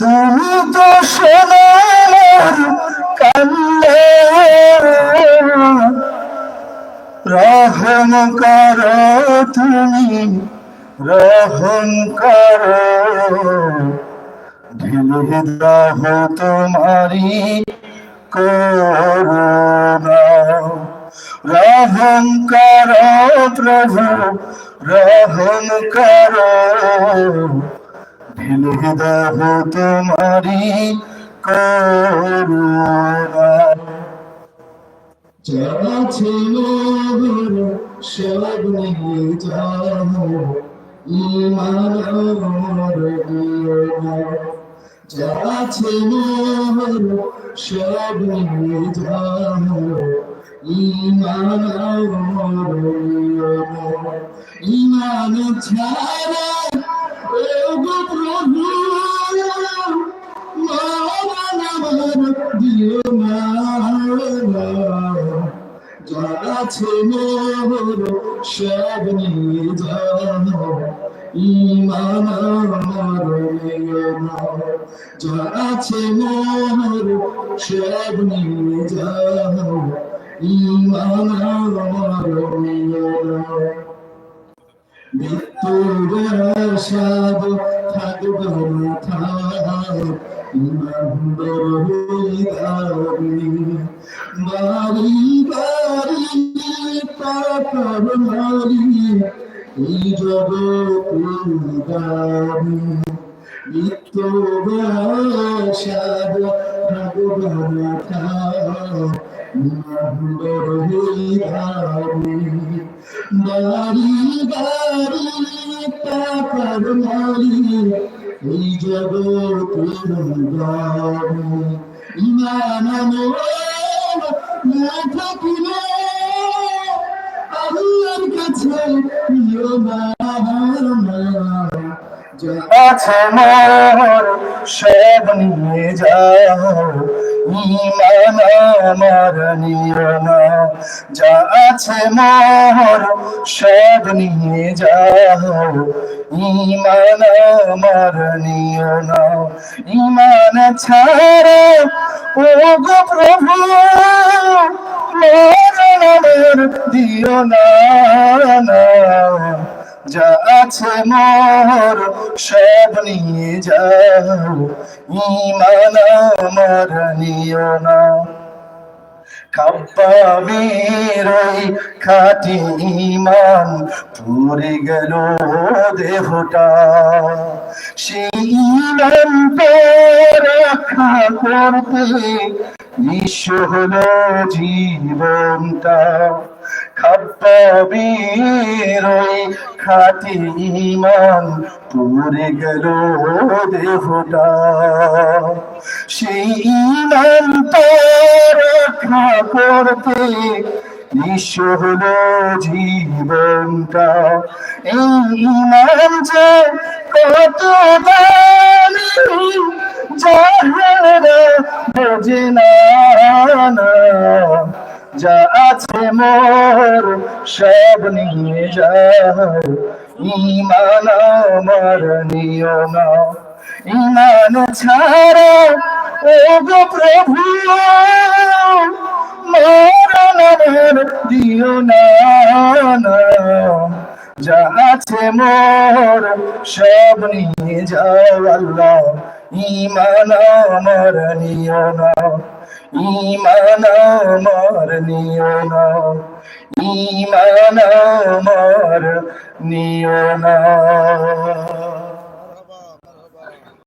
তুমি তো সোনার কান্দে রহম করো তুমি রহম করো। ঢেলে দাহ তোমারি করুণা। রহম করো প্রভু রহম করো ঢেলে দাহ তোমারি করুণা। যারা ছিল সব নিয়ে ইমান ছাড়া প্রভু দিও না যারা ছিল সব নিয়ে যাও ইমান যারা ছিল সব নিয়ে যাও মৃত্যুর সাদ থাকবে হইদারি বাড়ি বাড়ি পাকর মারি এই দারি মৃত্যুর সাদ থাকবে হইদারি বাড়ি বাড়ি টাকার মালি এই জগতের ইমান না থাকিলে আল্লাহর কাছে প্রিয় আছে মোর সব নিয়ে যাও। ইমান আমার নিও না যা আছে মোর সব নিয়ে যাও। ইমান আমার নিও না ইমান ছাড়া ও গো প্রভু, মরণ আমার দিও না না। যা আছে মোর, সব নিয়ে যাও। ইমান আমার নিও না। কাব্বাবের খাটি ইমান পুরে গেল দেহটা। ইমান রক্ষা করতে বিশ্ব হলো জীবনটা। খাব্বাবের ওই খাটি ইমান পুরে গেল দেহটা। সেই ইমান তো রক্ষা করতে নিঃস্ব হলো জীবনটা। এই ইমান যে কত দামি, যাহারা বোঝে না যা আছে মোর, সব নিয়ে যাও। ইমান আমার নিও না। ইমান ছাড়া ও গো প্রভু মরণ দিও না না। যা আছে মোর, সব নিয়ে যাও আল্লাহ। ইমান আমার নিও না। ইমান আমার নিও না ইমান আমার নিও না।